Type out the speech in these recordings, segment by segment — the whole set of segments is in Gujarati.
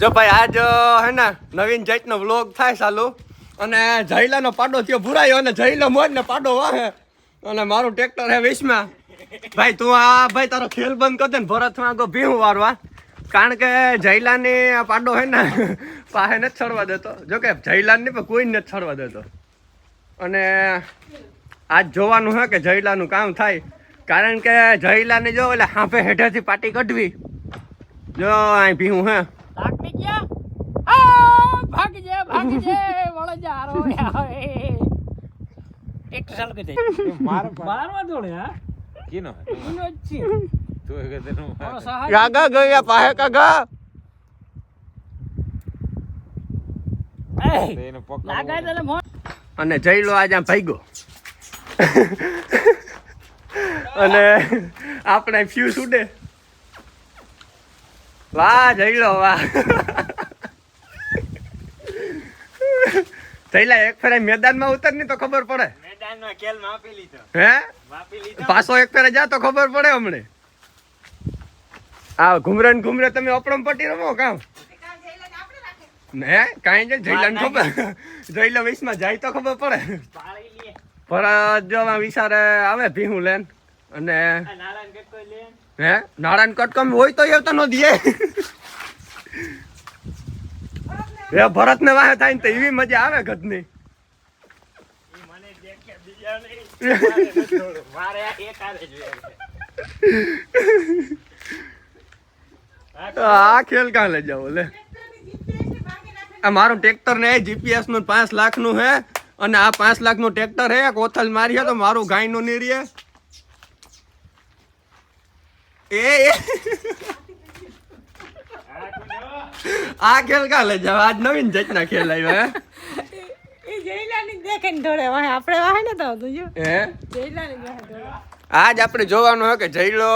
જો ભાઈ, આજ હે ને, નવીન જાતનો વ્લોગ થાય ચાલુ. અને જયલાનો પાડો થયો, ભૂરાયો, અને જયલો મોજ ને પાડો વાહે. અને મારું ટ્રેક્ટર હે વીસમાં. ભાઈ, તું આ, ભાઈ, તારો ખેલ બંધ કર દે ને ભરતમાં આગો ભીહું વારવા કારણ કે જયલાની આ પાડો હે ને પાસે નથી છડવા દેતો. જો કે જયલાની પણ કોઈ નથી છડવા દેતો. અને આજ જોવાનું હે કે જયલાનું કામ થાય. કારણ કે જયલાને જો એટલે હાંફે હેઠેથી પાટી કઢવી. જો અહીં ભીહું હે. લાગણી ગયા? આ ભાગી જાય ભાગી જાય વળે જા રો એક સાલ કે જાય મારો મારવા દોડે હા? કીનો એનો છે. તું એ કહેતો નું મારો સહાય કાગા ગયા પાહે કાગા. એ એને પકડવું. લાગાય તને મોં? અને જયલો આજ આમ ભાગ્યો. અને આપણે ફ્યુ ઉડે. વાહ જયલો વાહ. જયલા એક ફેરે મેદાનમાં ઉતરની તો ખબર પડે. મેદાનનો ખેલ માપી લીધો. હે? માપી લીધો. પાછો એક ફેરે જા તો ખબર પડે હમણે. આ ઘુમરે ને ઘુમરે તમે અપડમ પટી રમો કામ? ને કાંઈ જ જયલા ને ખબર. જયલા વીસમાં જાય તો ખબર પડે. પાળી લે. પણ જો આમાં વિચારે આવે ભીહું લેન. અને નારાયણ લે. હે? નારાયણ કટકમ હોય તો એવું તો ન દે. એ ભરત ને વાહે થાય ને તો એવી મજા આવે દોડવું. મારે આ ખેલ કાં લઈ જાવ લે. આ મારું ટ્રેક્ટર ને જીપીએસનું પાંચ લાખનું હે, અને આ પાંચ લાખનું ટ્રેક્ટર હે કોથલ મારી તો મારું ગાયનું નહીં રહે એ. આ ખેલ કાલે લઈ જાવ. આજ નવીન જાતના ખેલ આવ્યો હે? એ જયલાની દેખે ને દોડે વાહે. આપણે વાહે ને તો જો. હે? જયલાની વાહે આજ આપણે જોવાનું હે કે જઈલો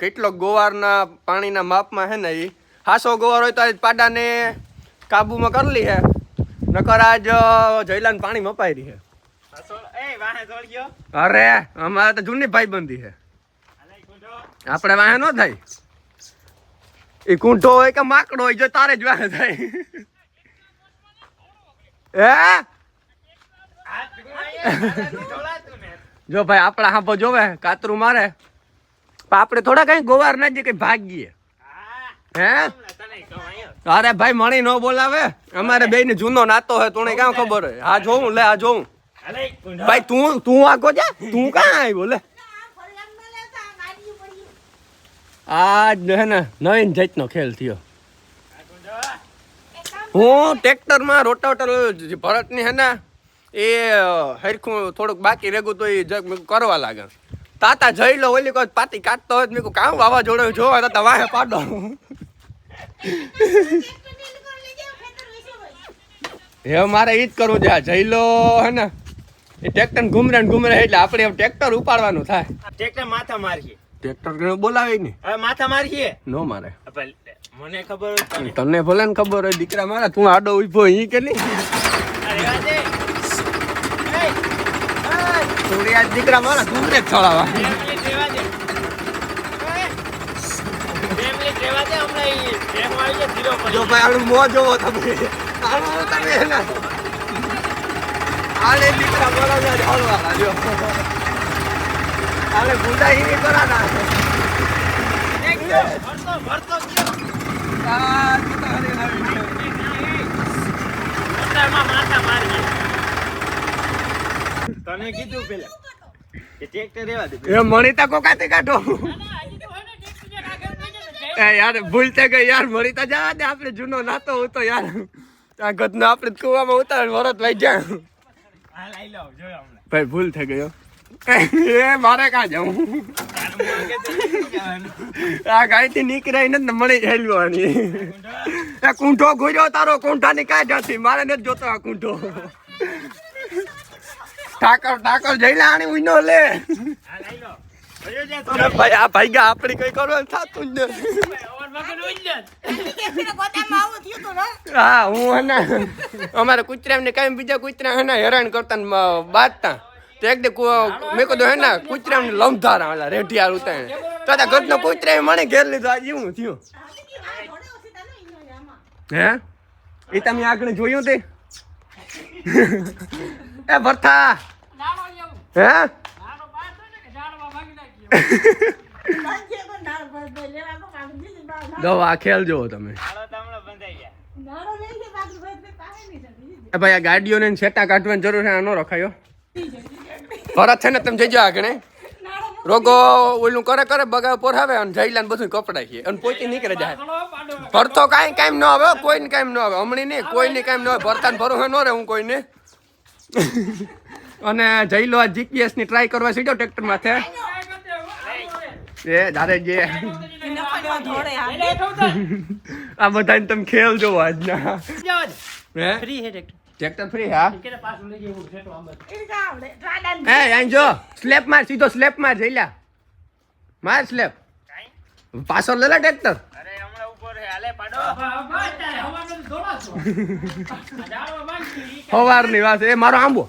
કેટલો ગોવારના પાણીના માપમાં હે ને એ હાસો ગોવાર હોય તો આજ પાડાને કાબુમાં કરી લી હે. નકર આજ જયલાને પાણી મપાઈ રહી હે. અરે અમારે તો જૂની ભાઈબંધી હે. આપણે વાહે ન થાય. એ કુંઠો હોય કે માકડો હોય જો તારે જ વાહે થાય. હે? જો ભાઈ આપણા હાંભો જોવે કાતરું મારે. પણ આપણે થોડા કઈ ગોવાર ના જે કઈ ભાગીએ? હે? અરે ભાઈ મણી ન બોલાવે. અમારે બે ને જૂનો નાતો હે તું ક્યાં ખબર હોય. હા જોઉં લે આ જોઉં. ભાઈ તું તું આખો જા. તું ક્યાં આવ્યો લે. આજ હે ને નવીન જાતનો ખેલ થયો. હું ટ્રેક્ટરમાં રોટાવટર ભરતની હે ને, એ હરખું થોડુંક બાકી રેગું તો એ જગ કરવા લાગે. તાતા જઈ લો, ઓલી કોઈ પાતી કાઢતો હોય મેં કામ કામ જોડે જોવા તો વાહે પાડો. હે, મારે ઈ જ કરવું છે, આ જઈ લો હે ને. એ ટ્રેક્ટર ઘૂમરે ઘૂમરે એટલે આપણે ટ્રેક્ટર ઉપાડવાનું થાય. ટ્રેક્ટર માથા મારીએ ટ્રેક્ટર બોલાવે ને. હવે માથા મારીએ નો મારે. મને ખબર હોય તને ભલે ને ખબર હોય દીકરા મારા તું આડો ઊભો ઈ કે નહીં? દીકરા મારા તું ને છોડાવા જો ભાઈ આનું મો જોવો તમે. આનું તમે હે દીકરા મારા ને હળવા જો આલે ગુંડા ઈ કરા ના ભરતો ભરતો આ હરી આવી માથા મારીએ તને કીધું પેલા. કે ટ્રેક્ટર રહેવા દે એ મણીતા કોકાતે કાઢો. એ યાર ભૂલ થઈ ગઈ યાર. મણીતા જવા દે આપણે જૂનો નાતો હતો યાર. આ ગદનો આપણે કુવામાં ઉતાર વરત લઈ જાય હા લઈ લો જોયો હમણાં. ભાઈ ભૂલ થઈ ગયો એ મારે. આ ગાયથી નીકળાઈ નથી ને મળી હેલવાની. કૂંઠો ઘુર્યો તારો કૂંઠાની કાંઈ નથી. મારે નથી જોતો આ કૂંઠો ઠાકર જઈ ઉઈનો લે. હા લઈ લો ભાઈ, આ ભાઈ ગયા આપણી કઈ કરવાનું થતું જ નથી. હા, હું હે ને અમારે કૂતરા ને કઈ બીજા કૂતરા હેરાન કરતા ને બાજતા. તો એક દી મેં કીધું હે ને કૂતરા ને લમધારા ઓલા રેઢિયાર ઉતારે. તો આ ઘરનો કૂતરા મને ઘેર લીધો. આજે હું થયું. હે? એ તમે આગળ જોયું તે? એ ભરથા. હે? દવા તો નાળ ભર દે, લેવા તો કાઢી દીધી બહાર. નાળ- જો આ ખેલ જોવો તમે. તો ભાઈ આ ગાડીઓને છેટા કાઢવાની જરૂર છે આ ન રખાયો ભરત છે ને તમે જજો આગળ રોગો ઓલું કરે કરે બગાવ પોરાવે અને જઈલા ને બધું કપડાય. છે અને પોતી નીકળે જાય. ભરતો કાંઈ કાંઈ ન આવે કોઈને કાંઈ ન આવે. હમણી નહીં કોઈને કાંઈ ન આવે. ભરતા ને ભરું ન રહે હું કોઈને. અને જઈ લો આ જીપીએસની ટ્રાય કરવા સીધો ટ્રેક્ટર માથે એ ધારે જે. આ બધાને તમે ખેલ જોવો આજના. હે? ફ્રી હે ટ્રેક્ટર. ટ્રેક્ટર ફ્રી હા. એ અહીં જો. સ્લેપ માર સીધો સ્લેપ માર લ્યા. માર સ્લેપ પાછો પાછળ લેલા ટ્રેક્ટર સવારની વાત એ મારો આંબો.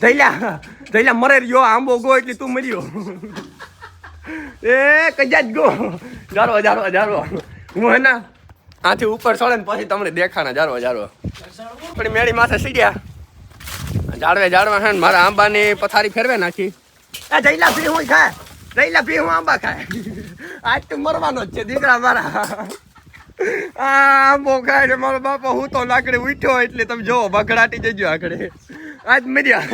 જઈલા જઈલા મરે રહ્યો. આંબો ગો એટલે તું મર્યો. એ કજા જ ગો? જારો જારો જારો. હું હે ને આથી ઉપર ચડે ને પછી તમને દેખાના, જારવા જારવા. પણ મેળી માથે સીડ્યા. જાડવે જાડવા હે ને મારા આંબાની પથારી ફેરવે નાખી. આ જઈલા પી હું ખાય જઈલા પી હું આંબા ખાય. આજ તો મરવાનો જ છે દીકરા મારા. આ આંબો ખાય ને મારો બાપો હું તો લાકડી ઉઠ્યો એટલે તમે જોવો બગડાટી જજો આકડે આજ મર્યા.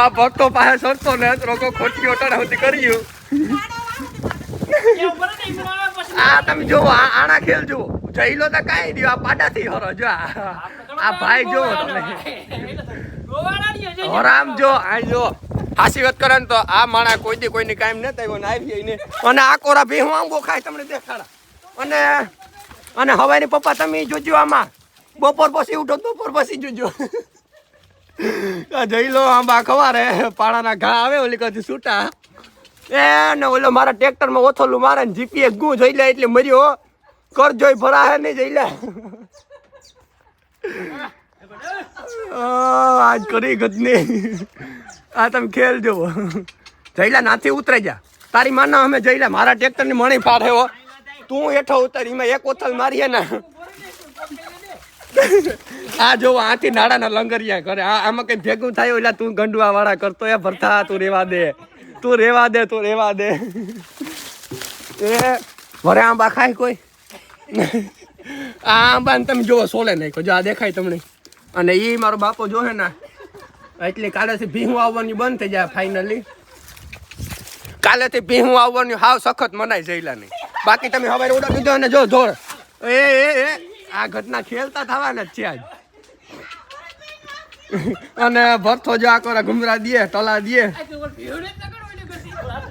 આ ભક્તો પાસે સરતો ને રોકો ખોટી ઓટાણા સુધી કર્યું એવું બને ને, ઈ બનાવે પછી આ તમે જોવો આણા ખેલ જુઓ. જઈલો તો કાંઈ નહીં આ પાડાથી હરો જો આ. ભાઈ જોવો તમે. હરામ જો આ જો. હાસી વાત કરે ને તો આ માણા કોઈ દી કોઈને કાયમ ન થાય ને આવી ને અને આ કોરા ભી હું ખાય તમને દેખાડા. અને અને હવાની પપ્પા તમે જોજો આમાં. બપોર પછી ઉઠો બપોર પછી જોજો. આ જઈ લો આંબા ખવારે પાણાના ઘા આવે ઓલી કદી છૂટા એ ને ઓલો મારા ટ્રેક્ટરમાં ઓથોલું મારે ને જીપીએસ ગુ જોઈ લે એટલે મર્યો કર જોઈ ભરા હે નહીં જઈ લે આજ કરી ગજની આ તમે ખેલ જોવો જઈલા નાથી ઉતરે જા. તારી માના અમે જઈલા મારા ટ્રેક્ટરની મણી ફાડે હો. તું હેઠો ઉતર એમાં એક ઓથલ મારીએ ને. આ જોવો આથી નાડાના લંગરિયા કરે. આ આમાં કઈ ભેગું થાય એટલે તું ગંડવા વાળા કરતો એ ભરતા તું રેવા દે. તું રેવા દે, તું રેવા દે. એ, વરે આંબા ખાય કોઈ? આ આંબા તમે જોવો સોલે નાખ્યો. જો આ દેખાય તમને. અને એ મારો બાપો જોહે ને, એટલે કાલેથી ભીહું આવવાની બંધ થઈ જાય ફાઇનલી કાલેથી ભીહું આવવાની હાવ સખત મનાઈ જઈલા નહીં બાકી તમે હવે ઓર્ડર દીધો ને જો જોર. એ એ એ આ ઘટના ખેલતા થવાના જ છે આજ. અને ભરથો જો આ કોરા ગુમરા દે, ટલા દે.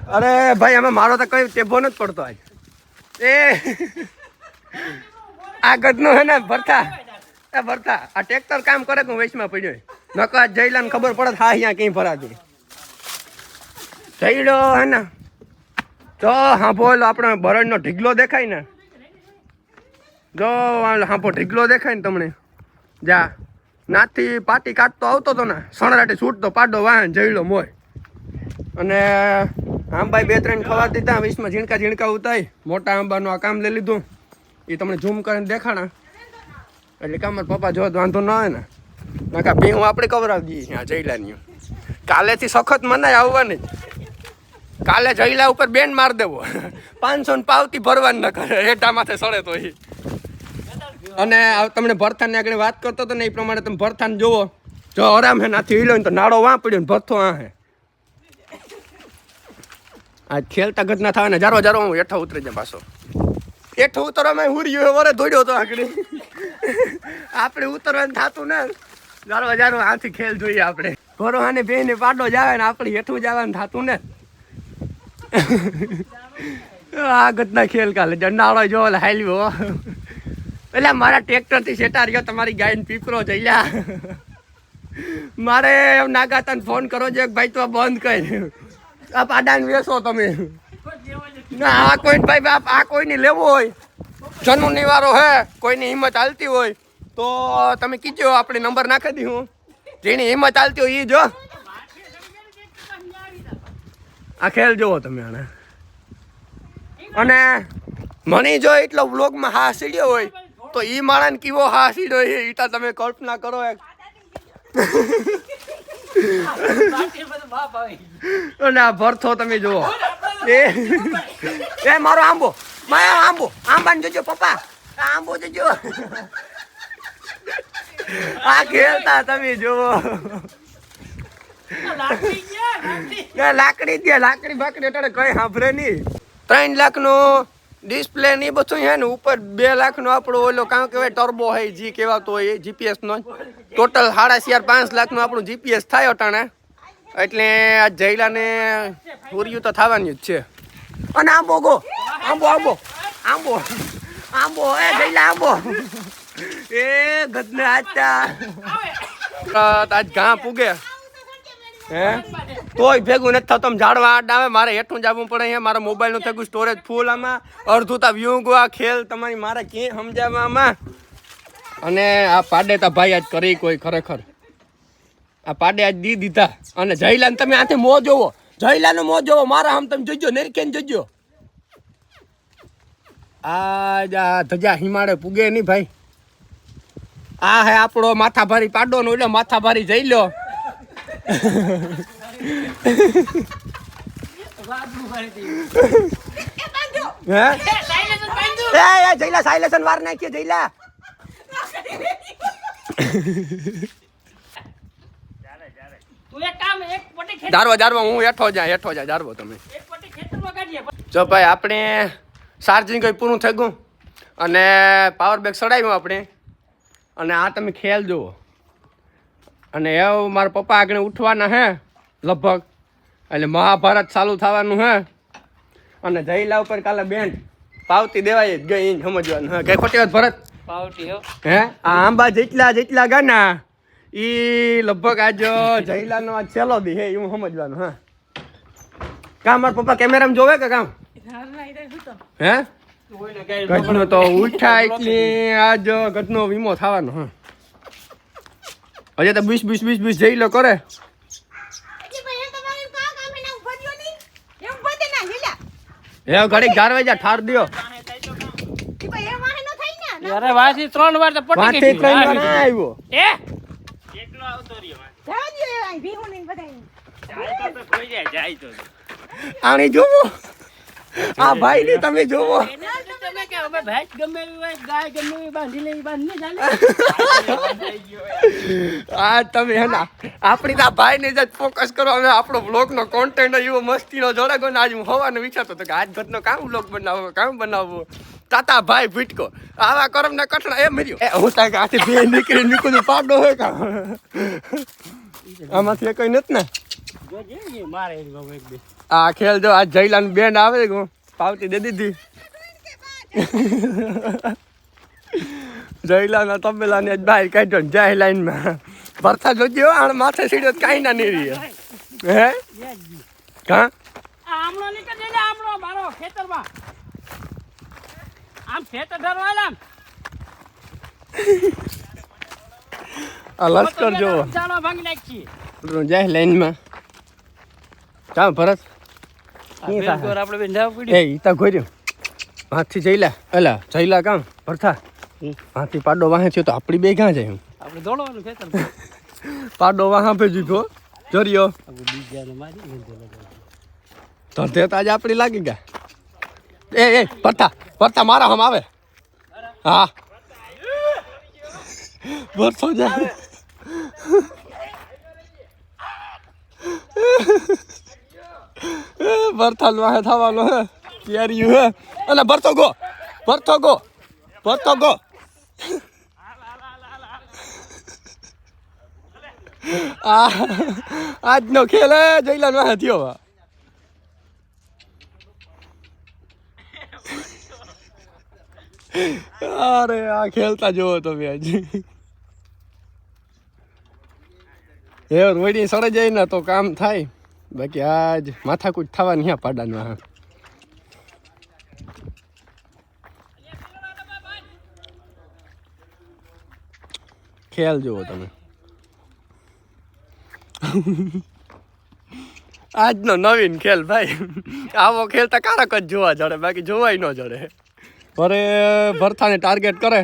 અરે ભાઈ અમે મારો તો કઈ ટેભો નથી પડતો આજ. એ. આ ગઢનું હે ને ભરતા એ ભરતા આ ટ્રેક્ટર કામ કરે કે હું વેચમાં પડ્યો નકા જઈલાને ખબર પડે હા, અહીંયા કઈ ભરાતી જઈલો હે ને. તો હાંભો આપણો બરડનો ઢીગલો દેખાય ને. જો હાંભો ઢીગલો દેખાય ને તમને. જા. નાથી પાટી કાઢતો આવતો હતો ને સણરાટી છૂટતો પાડો વાહન જઈલો મોય. અને આંબાઈ બે ત્રણ ખવા દીધા વીસમાં ઝીણકા ઝીણકા ઉતાય મોટા આંબાનું આ કામ લઈ લીધું. એ તમને ઝૂમ કરીને દેખાણા. એટલે કામ પપ્પા જો વાંધો ન આવે ને. નકા ભીહું આપણે કવરાવી દઈએ. ત્યાં જયલાની કાલેથી સખત મનાય આવવાની. કાલે જયલા ઉપર બેન માર દેવો. પાંચસો ને પાવતી ભરવાની ન કરે હેઠા માથે સડે તો એ અને આ તમને ભરથાની આગળ વાત કરતો હતો ને એ પ્રમાણે તમે ભરથાન જુઓ. જો આરામ હે નાથી ને તો નાળો વાં પડ્યો ને ભરથો આ હે. આ ખેલતા ઘટના થાય ને જારો જારો હું હેઠો ઉતરી જાય પાછો. હેઠો ઉતરવામાં હુર્યો વરે દોડ્યો તો આગળ. આપણે ઉતરવાનું થતું ને. જારો જારો આથી ખેલ જોઈએ આપણે. ઘરો અને બેને પાડો જાવે ને આપણે હેઠું જવાનું થતું ને. આ ઘટના ખેલ કાલે જંડાળો જો હાલ્યો. એટલે મારા ટ્રેક્ટરથી સેટા રહ્યો તમારી ગાયને પીપરો જઈ લ્યા મારે એમ નાગાતા ફોન કરો છે ભાઈ તો બંધ કર આ પાડાને વેસો તમે. ના, આ કોઈ ભાઈ બાપ, આ કોઈને લેવો હોય. જનુ નિવારો હે, કોઈની હિંમત હાલતી હોય. તો તમે કીજો, આપણે નંબર નાખી દઉં જેની હિંમત હાલતી હોય એ જો આ ખેલ જોવો તમે આને. અને મને જો એટલો વ્લોગમાં હા સીડ્યો હોય, તો એ માણસ કેવો હા સીડ્યો એ તમે કલ્પના કરો એક. આ ભરથો તમે જુઓ. એ. એ મારો આંબો મારો આંબો. આંબાને જોજો પપ્પા. આ આંબો જોજો. આ ખેલતા તમે જુઓ? લાકડી. દે લાકડી. બાકડી અટાડે કઈ સાંભળે નહીં. ત્રણ લાખનું ડિસ્પ્લે ને બધું છે ને ઉપર બે લાખ નો આપણો ઓલો કાં કહેવાય ટર્બો હોય જી કહેવાતો હોય એ જીપીએસ નો ટોટલ સાડા ચાર પાંચ લાખનું આપણું જીપીએસ થાય અટાણે. એટલે આ જયલાને પૂર્યું તો થવાની જ છે. અને આંબો ગો. આંબો આંબો. આંબો. આંબો એ જયલા આંબો. એ ગદના આજ ઘા પૂગે. હે? તોય ભેગું નથી થતું. ઝાડવા આડ આવે મારે હેઠું જવું પડે છે મારા મોબાઈલનું થયું સ્ટોરેજ ફૂલ આમાં. અડધું તા વ્યૂ આ ખેલ તમારી મારે ક્યાં સમજાવવા આમાં અને આ પાડે તા ભાઈ આજ કરી કોઈ ખરેખર. આ પાડે આજ દી દીધા. અને જયલાને તમે આથી મો જોવો. જયલાનો મો જોવો. મારા આમ તમે જોજો નેરકેન જોજો. આજ આ ધજા હિમાડે પૂગે નહીં ભાઈ. આ હે આપણો માથાભારી પાડો નો એટલે માથાભારી જઈ લો. જઈલા સાયલેશન વાર નાખીએ જઈલા જારવા જારવા, હું હેઠો જા હેઠો જા જારવો તમે. જો ભાઈ, આપણે ચાર્જિંગ કંઈ પૂરું થઈ ગયું? અને પાવર બેગ ચડાવ્યું આપણે? અને આ તમે ખેલ જુઓ. અને એવું મારા પપ્પા આગળ ઉઠવાના હે લગભગ. એટલે મહાભારત ચાલુ થવાનું હે. અને જયલા ઉપર કાલે બેન પાવતી દેવાય જ ગઈ સમજવાનું. હા કઈ ખોટી વાત ભરત? પાવતી હે. આ આંબા જેટલા જેટલા ગાના ઈ લગભગ આજ જયલાનો આજ છેલ્લો દી હે એવું સમજવાનું હા. કામ મારા પપ્પા કેમેરામાં જોવે કે કામ હે? ઘટનો તો ઉઠાય એટલે આજ ઘટનો વીમો થવાનો હા. હજે તો બીસ બીસ બીસ બીસ જઈ લો કરે. હે ઘડીક ગારવે જા ઠાર દિયો. અરે વાંચી ત્રણ વાર તો પટી ગઈ. ત્રણ વાર આવ્યો. એ? એકલો આવતો રહ્યો બધા જાય તો તો કોઈ જાય જાય તો. આણી જોવો. આ ભાઈ ની તમે જોવો. હવે આ તમે હે આપણી તો ભાઈ જ ફોકસ કરો. અમે આપણો બ્લોગ નો એવો ગયો ને આજ હું હવાનો વિચારતો હતો કે કામ બ્લોગ બનાવવો, કામ બનાવવો. તાતા ભાઈ ભીટકો. આવા કરમ ના કઠણા એ મર્યો એ, હું તાકે આથી બે નીકળીને નીકળું, પાડો હોય કા? આમાંથી કઈ નથી ને? આ ખેલ જો આ જયલાન બેન આવે છે પાવતી દે દીધી. જયલાના તબેલાને ને બહાર કાઢ્યો ને જાય લાઈનમાં ભરતા જોજો આણ માથે સીડ્યો કાંઈ ના નહીં રહી હે? કા આ આમળો નીકળ જઈને આમળો મારો ખેતરમાં. આમ ખેતર ધરવાલા આ લશ્કર જોવો. ચાલો ભાંગી નાખીએ. જાય લાઈનમાં કા ભરત. આપણે બેંધાવ એ ઈ તા હાથથી જઈલા અલા જઈલા કામ. ભરતા હાથી પાડો વાહે થયો તો આપણી બે ક્યાં જાય આપણે દોડવાનું ખેતર પાડો વાહા પે જીધો જરિયો. આપણે તો આજે લાગી ગયા. એ એ ભરતા ભરતા મારા હમ આવે. હા. ભરતો જાય ભરતા વાહે થવાનો હે કેરી હે. અને ભરતો ગો ભરતો ગો ભરતો ગો. આ, આજનો ખેલ હે જઈલાન વાહે થયો હે. અરે, આ ખેલતા જોવો તમે આજે. એ રોડી સડે જાય ને તો કામ થાય. બાકી આજ માથાકૂટ થવાની નહીં પાડાનું હા ખેલ જુઓ તમે. આજનો નવીન ખેલ ભાઈ. આવો ખેલ તો કારક જ જોવા જડે, બાકી જોવાય ન જડે. ભરે ભરથાને ટાર્ગેટ કરે.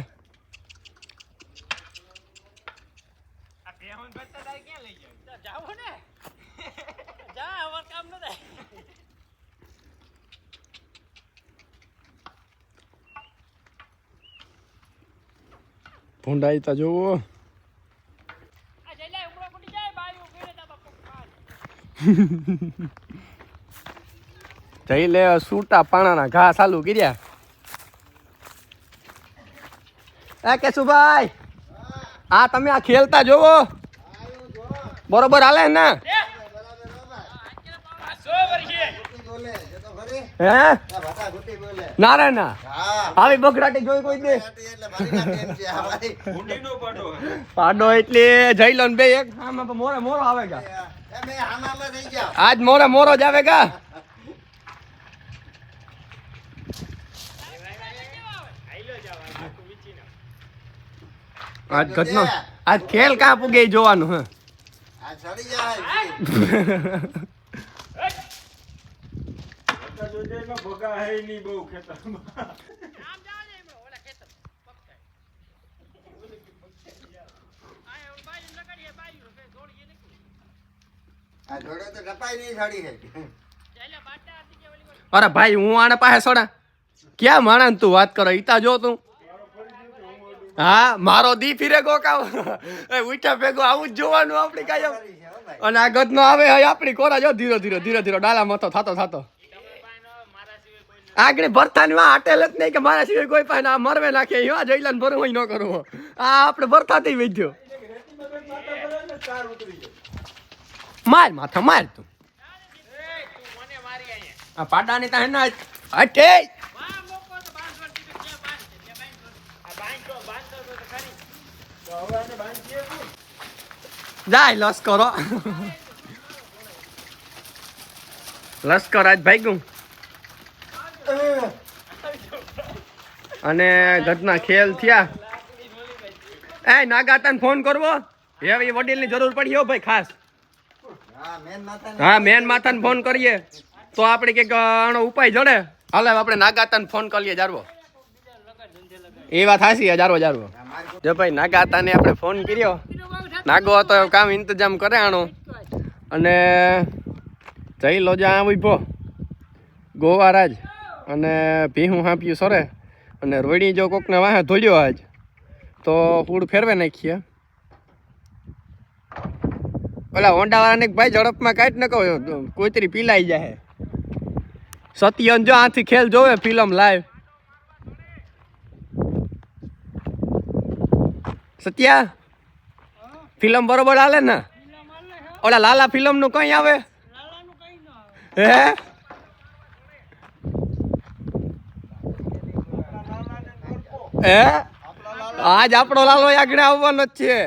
ભૂંડાઈતા જોવો. જઈ લે સૂટા પાણાના ઘા ચાલુ કર્યા. કેશુભાઈ આ તમે આ ખેલતા જોવો. બરોબર હાલે ને? હે? ના રે ના આવી બગડાટી જોઈ કોઈ દે. પાડો એટલે જઈ લો ને બે એક. આમાં તો મોરે મોરો આવે ગા. આજ મોરે મોરો જ આવે ગા. આજ ઘટનો આજ ખેલ કા પૂગે જોવાનું હે આમ જાવ ને એમરો ઓલા ખેતર પકડાય આ એવું બાયું લગાડીએ બાયું કે દોડીએ નીકળી એટલે બાટા હતી કે ઓલી કોઈ અરે ભાઈ હું આને પાસે સોડા? ક્યાં માણા તું વાત કરો? ઈતા જો તું. હા મારો દી ફીરે ગોકાવ. એ ઉઠ્યા ભેગો આવું જ જોવાનું આપણી કાયમ. અને આ ગદનો આવે હવે આપણી કોરા. જો ધીરો ધીરો ધીરે ધીરો ડાલા મતો થાતો થાતો. આગળ ભરતાની વા હાટેલ જ નહીં કે મારા સિવાય કોઈ પાસે આ મરવે નાખે એવા જોઈ લે ભરવો ન કરવો આ આપણે ભરતાથી વેચ્યો માર માથા, માર તું. આ પાડાની તાહે ના હટે. જાય, લશ્કરો. લશ્કર આજ ભાઈ ગયું અને ઘટના ખેલ થયા. એ, નાગાતાને ફોન કરવો. હે એ વડીલની જરૂર પડી. હો ભાઈ, ખાસ. હા, મેન માથાને ફોન કરીએ. તો આપણે કંઈક આનો ઉપાય જડે. હાલે આપણે નાગાતાને ફોન કરીએ, જારવો. એ વાત હાસી જારવો જારવો. જો ભાઈ, નાગાતાને આપણે ફોન કર્યો. નાગો હતો કામ ઇંતજામ કરે આનો. અને જઈ લો જ્યાં ઊભો. ગોવારાજ અને ભીહું હાંપ્યું સરે. અને રોડી જો કોકને વાહે ધોલ્યો આજ તો ફૂડ ફેરવે નાખીએ. ઓલા હોન્ડાવાળાને ભાઈ ઝડપમાં કાંઈ જ ન કહો કોઈતરી પીલાઈ જાય સત્યન જો આથી ખેલ જોવે ફિલ્મ લાઈવ. સત્યા ફિલ્મ બરોબર હાલે ને? ઓલા લાલા ફિલ્મનું કઈ આવે. હે? હે? આજ આપણો લાલો આગળ આવવાનો જ છે.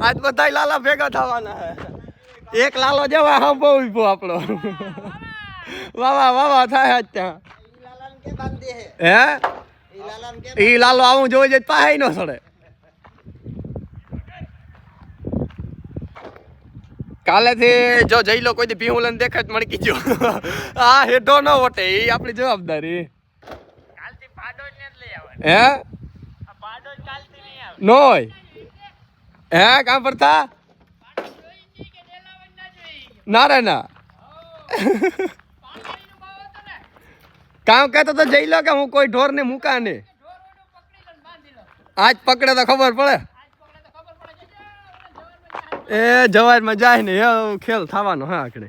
આજ બધા લાલા ભેગા થવાના એક લાલો જેવા હા બહુ ઊભો આપણો. વાવા વાવા થાય આજ ત્યાં. હે? એ લાલો આવું જોઈ જાય પાહે નો સડે. કાલેથી જો જઈ લો, કોઈ દી ભીહું લઈને દેખાય મણકી જો આ હેઠો ન વટે એ આપણી જવાબદારી. હે? નોય. હે, કામ પડતા ના રે ના કામ કહેતો તો જઈ લો કે હું કોઈ ઢોર ઢોરને મૂકા ને આજ પકડે તો ખબર પડે. એ જવારમાં જાય ને એ ખેલ થવાનો હા આકડે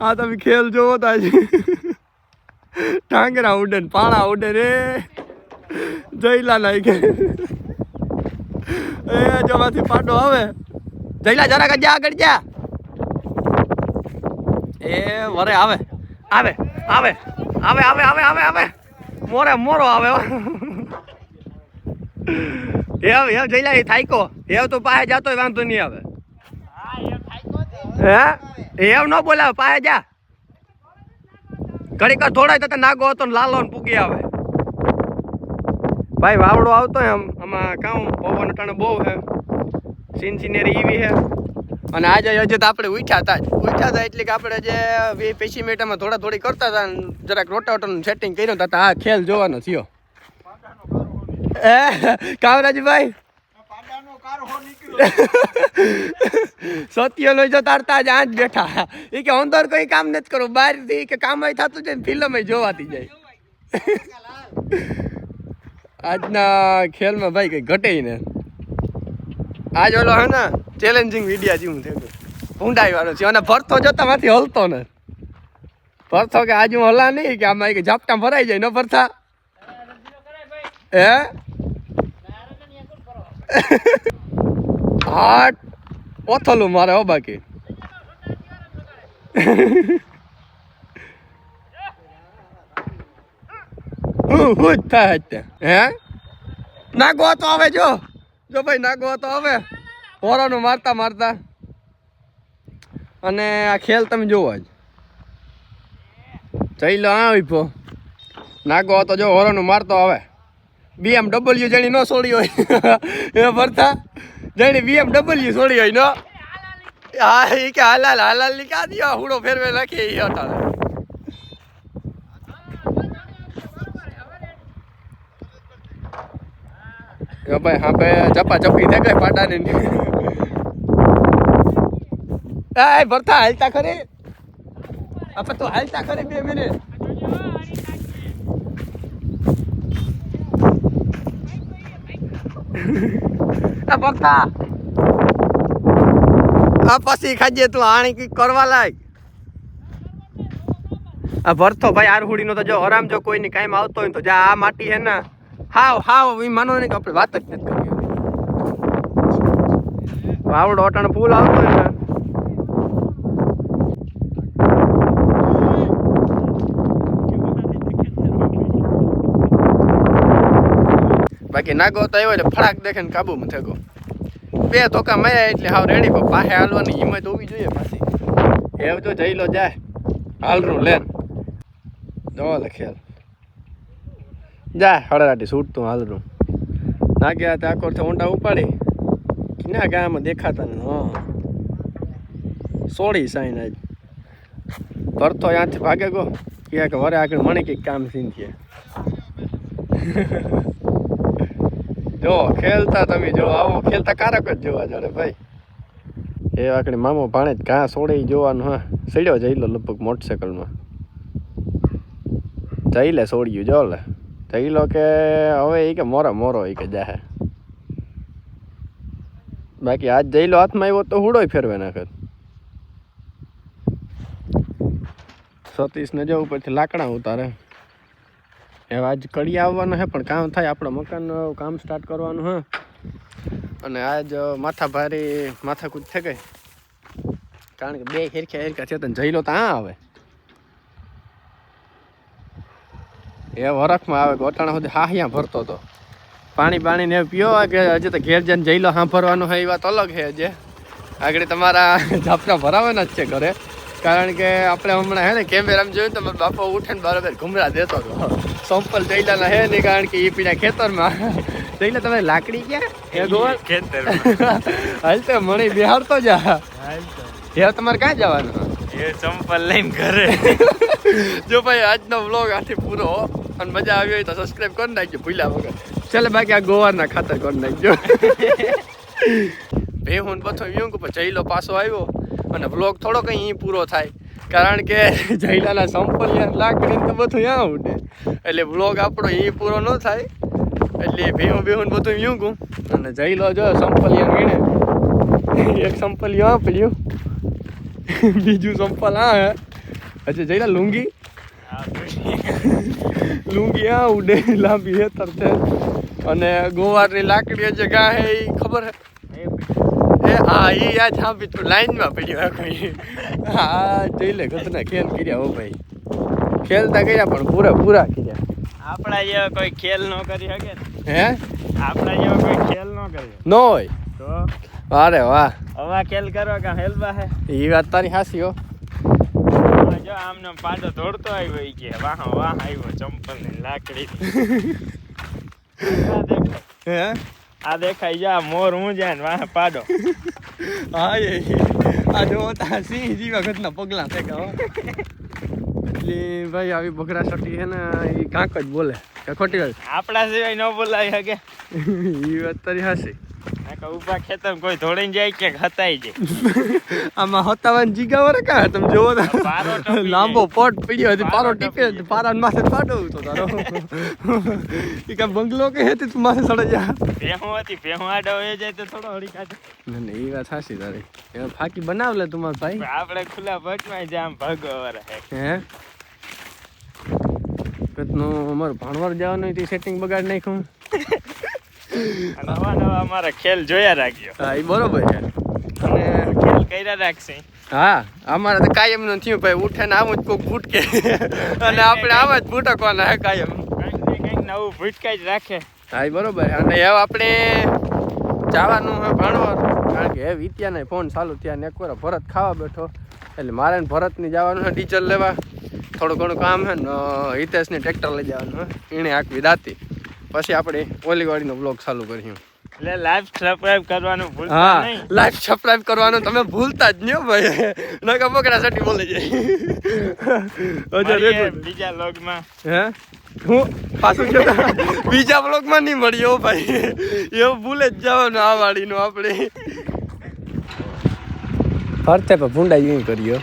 આ તમે ખેલ જોવો તાજી ટાંગરા ઉડે ને પાળા ઉડે રે. જઈલા નાઈ કે. એ જવાથી પાટો આવે. જઈલા જરાક જા, આગળ જા. એ વરે આવે. આવે આવે આવે આવે આવે આવે આવે. મોરે મોરો આવે. હેવ હેવ જઈલા એ થાયકો. હેવ તો પાસે જાતો વાંધો નહીં આવે. હે? એમ ન બોલાવે પાસે જા. ઘડીક વાર થોડાય તો નાગો હતો ને લાલો ને પૂગી આવે. ભાઈ વાવડો આવતો એમ. આમાં કાઉ પવન અટાણે બહુ હે સીન સિનેરી એવી હે અને આજે હજી તો આપણે ઉઠ્યા હતા જ. ઉઠ્યા હતા એટલે કે આપણે જે વી પેશી મિનિટમાં થોડા થોડી કરતા હતા જરાક રોટાવટરનું સેટિંગ કર્યું હતા તો આ ખેલ જોવાનો થયો. એ કામરાજભાઈ સત્યનો જો તારતા જ આજ બેઠા એ કે અંદર કઈ કામ નથી કરવું બહારથી કે કામ થતું જાય ફિલ્મ જોવાતી જાય. આજના ખેલમાં ભાઈ કઈ ઘટે ને આજ ઓલો હે ને ચેલેન્જિંગ વિડિયા જેવું થયું ઊંડાઈ વાળો છે. અને ભરતો જતા માંથી હલતો ને ભરતો કે આજ હું હલા નહીં, કે આમાં કે ઝાપટા ભરાઈ જાય, ન ભરતા હે? હાટ ઓથલું મારે, હો બાકી. હું થાય નાગો તો આવે જો. જો ભાઈ, નાગો તો આવે હોરાનું મારતા મારતા. અને આ ખેલ તમે જોવો જ. જઈ લો આ વિભો. નાગો હતો, જો, હોરાનું મારતો આવે બીએમડબલ્યુ જેની ન છોડી હોય. એ ભરતા. જેની બીએમડબલ્યુ છોડી હોય નો? હા એ કે હાલાલ હાલાલની ક્યાં દિયો હુડો ફેરવે નાખે એ અટાણે. ભાઈ હા ભાઈ ચપા ચપી થઈ ગઈ પાટા ની ભરતા હાલતા ખરી? આપણે તો હાલતા ખરી બે મિનિટ. ભરતા આ પછી ખાજે તું આણી કંઈક કરવા લાગ આ ભરતો ભાઈ આરહુડી નો તો જો આરામ જો કાંઈ આવતો હોય તો જા, આ માટી હે ને. હાવ હાવ એ માનો ને કે આપણે વાત જ નથી કરી વાવડો અટાણ ફૂલ આવતો હોય ને. બાકી નાગો તો આવ્યો એટલે ફળાક દેખે ને કાબુમાં થયો બે ધોકા માર્યા એટલે હાવ રેડી પણ પાસે હાલવાની હિંમત હોવી જોઈએ પાછી. એવ તો જઈ લો જાય. હાલરું લેન જો લખેલ જા હળરાટી છૂટતું હાલરું. નાગ્યા ત્યાં આકોરથી ઊંડા ઉપાડી. ના ગામમાં દેખાતા ને, હા. સોળી સાઈન આજ ભરતો ત્યાંથી ભાગે ગો. કે વરે આગળ મણી કંઈક કામ સીન છે જો, ખેલતા તમે જો, આવો ખેલતા કારક જ જોવા જોડે ભાઈ. એ વાકડી મામો ભાણે જ ઘા સોડે જોવાનું, હા. સડ્યો જઈ લો લગભગ મોટરસાયકલમાં. જઈ લે સોડ્યું, જો લે. જઈ લો કે હવે એ કે મોરા, મોરો એ કે જાહે. બાકી આજ જઈ લો હાથમાં આવ્યો તો હુડોય ફેરવે નાખે. સતીશને જો ઉપરથી લાકડા ઉતારે. હવે આજ કડી આવવાનું છે, પણ કામ થાય આપણે મકાનનું કામ સ્ટાર્ટ કરવાનું હે અને આજ માથા ભારી માથાકૂદ થઈ ગઈ. કારણ કે બે હેરખ્યા હેરખ્યા છે, તને જઈલો તો આ આવે. એ વરખમાં આવે, ગોટાણા સુધી હાહિયા ભરતો હતો પાણી પાણી ને એવું પીવો કે હજી તો ઘેર જઈને જઈલો સાંભળવાનું હોય એ વાત અલગ છે હજી. આગળ તમારા ઝાપટા ભરાવાના જ છે ઘરે. કારણ કે આપણે હમણાં હે ને કેમેરામાં જોયું તો મારા બાપા ઉઠીને બરાબર ઘુમરા દેતો હતો. સંપલ જઈલાના હે નહીં કારણ કે એ પીડા ખેતરમાં. જઈલા તમે લાકડી ક્યાં? ખેતર હાલ તો મને બિહારતો જા. એ તમારે ક્યાં જવાનું? એ ચંપલ લઈને ઘરે. જો ભાઈ આજનો વ્લોગ આથી પૂરો અને મજા આવી હોય તો સબસ્ક્રાઇબ કરી નાખજો ભૂલ્યા વગર. ચાલે બાકી આ ગોવાના ખાતર કરી નાખજો. ભે હું બધું એવું પછી જઈલો પાછો આવ્યો. અને વ્લોગ થોડો કંઈ અહીં પૂરો થાય. કારણ કે જૈલાના સંપલિયા લાકડી તો બધું ત્યાં ઉડે એટલે વ્લોગ આપણો અહીં પૂરો ન થાય. એટલે ભેહું ભેહું બધું યું ગું અને જૈલો જો સંપલિયા ગણે એક સંપલિયું આ પડ્યું બીજું સંપલ આ અચ્છા જઈલા લુંગી. લુંગી આ ઉડે, લાંબી હેતર છે. અને ગોવારની લાકડી જે ગા હે એ ખબર હે? હા? એ યાદ છાપી તું લાઈનમાં પડ્યો આ કોઈ. હા જોઈ લે ઘટના ખેલ કર્યા હો ભાઈ. ખેલતા કર્યા પણ પૂરા પૂરા કર્યા. આપણા જેવા કોઈ ખેલ ન કરી શકે હે? આપણા જેવા કોઈ ખેલ ન કરી. ન હોય? તો? અરે વાહ. હવા ખેલ કરો કે હેલવા હે? એ વાત તારી હાસી હો. આમાં જો આમનો પાડો દોડતો આવ્યો ઈ કે વાહ વાહ આવ્યો ચંપલની લાકડી હે? આ દેખાય જા મોર હું જાય ને વાહ પાડો. હા એ આ જો તા સિંહ વખત ના પગલા ફેંકા કહો. એટલે ભાઈ આવી બકરા સટી છે ને એ કાંક જ બોલે. કે ખોટી વાત. આપણા સિવાય ન બોલાય હકે એ વાત તારી હાસી ઊભા ખેતર કોઈ ધોળીને જાય કે હતાઈ જાય. આમાં હતાવાન જીગા વરે કા તમે જોવો તો. લાંબો પોટ પડ્યો હતી પારો ટીપે પારાન માથે પાડો તો તારો. ઈ કા બંગલો કે હેતી તું માથે સડે જા ભેહું હતી ભેહું આડો વહી જાય તો થોડો હળી કાઢે ના ના એ વાત સાચી તારી. એ ફાકી બનાવ લે તું ભાઈ. આપણે ખુલ્લા ભટમાં જામ ભગો વરે હે. કતનું અમારું ભાણવાર જવાનું તે સેટિંગ બગાડ નાખ્યું. નવા નવા અમારા ખેલ જોયા રાખ્યો હા એ બરોબર છે. અને ખેલ કર્યા રાખશે. હા અમારે તો કાયમનું થયું ભાઈ ઉઠે ને આવું જ કોક ભૂટકે. અને આપણે આમ જ ભૂટકવાના હે કાયમ. કંઈક નવું ભૂટકાઈ જ રાખે. હા એ બરોબર અને હવે આપણે જવાનું હવે ભણવા કારણ કે હવે વિત્યાને ફોન ચાલુ થયા ને એકવાર ભરત ખાવા બેઠો. એટલે મારે ને ભરતની જવાનું છે ડીઝલ લેવા. થોડું ઘણું કામ છે ને હિતેશને ટ્રેક્ટર લઈ જવાનું હે. એણે આખવી દાતી પછી આપણે ઓલીવાડીનો બ્લોગ ચાલુ કર્યું એટલે લાઈવ સબસ્ક્રાઇબ કરવાનું ભૂલતા નહીં. લાઈવ સબસ્ક્રાઇબ કરવાનું તમે ભૂલતા જ નહીં ભાઈ. નકા બકરા સટી બોલી જાય. બીજા લોગમાં હે? હું પાછું કહેતા બીજા બ્લોગમાં નહીં મળ્યો ભાઈ. એવું ભૂલે જ જવાનું આ વાડીનું આપણે. ભરતે પણ ભૂંડાઈ નહીં કર્યો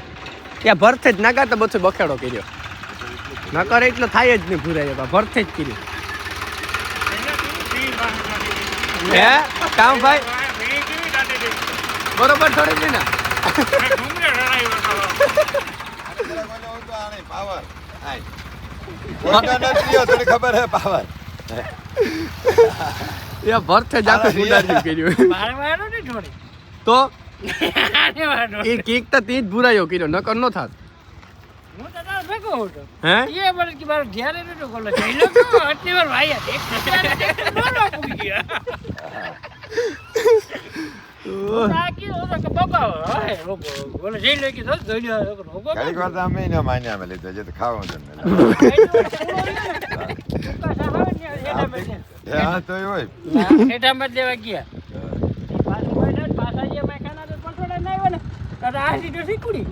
ત્યાં ભરતે જ નાગા તો બધું બખેડો કર્યો. ન કરે એટલો થાય જ નહીં ભૂરાય ભરતે જ કર્યો. હે? કામ ભાઈ? બરોબર થોડી છે ને ખબર હે પાવર એ ભરતે જ આખું કર્યું. મારે વાળો થોડી તો એ કેક તો તે જ ભૂરાયો કર્યો નકર નો થાત. હું ઘડીક વાર તો અમે ન માન્યા અમે લીધો તો ખાવું છે હા. તો હોય. હેઠામાં જ લેવા ગયા. પાછું કોઈ નથી, પાછા જે મેં ખાના તો પટોળા ના આવ્યો ને તો આ ઉપર શીખુડી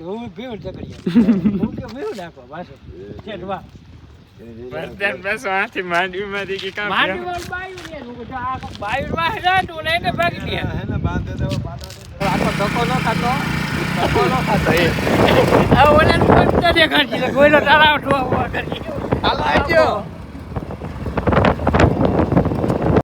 હું ભીડ ચકડી હું કે ભીડ નાખો પાછો? બધાને બસ આથી માંડવીમાંથી કે કામ. માંડવી માં બાયું ને હું કહું, આ બાયું માં રાંધું ને ને ભાગી દે ને બાંધે તો આખો ધક્કો ન ખાતો. ધક્કો ન ખાતો. એ. ઓલાનું કોઈ નથી દેખાડતી, એટલે કોઈનો તારા ઉઠવા કરી. હાલો આવજો.